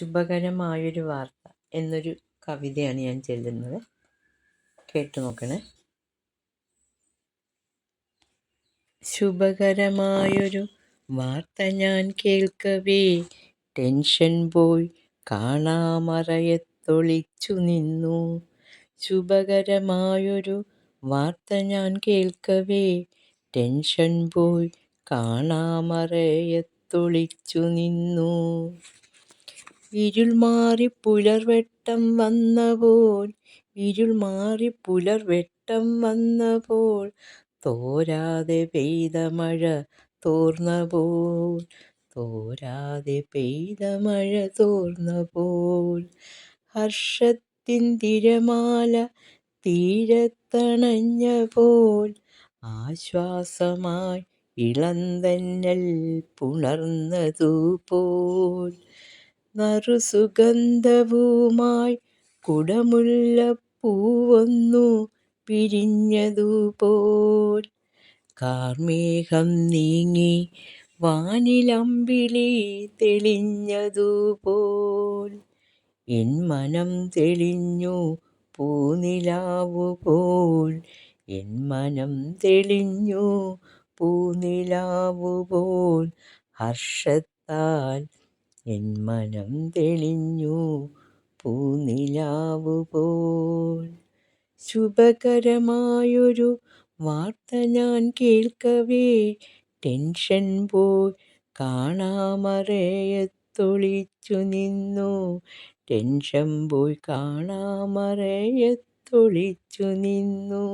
ശുഭകരമായൊരു വാർത്ത എന്നൊരു കവിതയാണ് ഞാൻ ചെല്ലുന്നത്. കേട്ടു നോക്കണേ. ശുഭകരമായൊരു വാർത്ത ഞാൻ കേൾക്കവേ. ടെൻഷൻ പോയി കാണാമറയത്തൊളിച്ചു നിന്നു. ശുഭകരമായൊരു വാർത്ത ഞാൻ കേൾക്കവേ. ടെൻഷൻ പോയി കാണാമറയത്തൊളിച്ചു നിന്നു. ഇരുൾ മാറി പുലർവെട്ടം വന്നപോൽ ഇരുൾ മാറി പുലർവെട്ടം വന്നപ്പോൾ തോരാതെ പെയ്ത മഴ തോർന്നപോൽ തോരാതെ പെയ്ത മഴ തോർന്നപോൽ ഹർഷത്തിൻ തിരമാല തീരത്തണഞ്ഞ പോൽ ആശ്വാസമായി ഇളന്തന്നൽ പുണർന്നതുപോൽ നറുസുഗന്ധവുമായി കുടമുല്ലപ്പൂവൊന്നു പിരിഞ്ഞതുപോൽ. കാർമേഘം നീങ്ങി വാനിലമ്പിളി തെളിഞ്ഞതുപോൽ. എൻ മനം തെളിഞ്ഞു പൂനിലാവുപോൽ. എൻ മനം തെളിഞ്ഞു പൂനിലാവുപോൽ. ഹർഷത്താൽ എൻ മനം തെളിഞ്ഞു പൂനിലാവുപോൽ ശുഭകരമായൊരു വാർത്ത ഞാൻ കേൾക്കവേ ടെൻഷൻ പോയി കാണാമറയത്തൊളിച്ചു നിന്നു. ടെൻഷൻ പോയി കാണാമറയത്തൊളിച്ചു നിന്നു.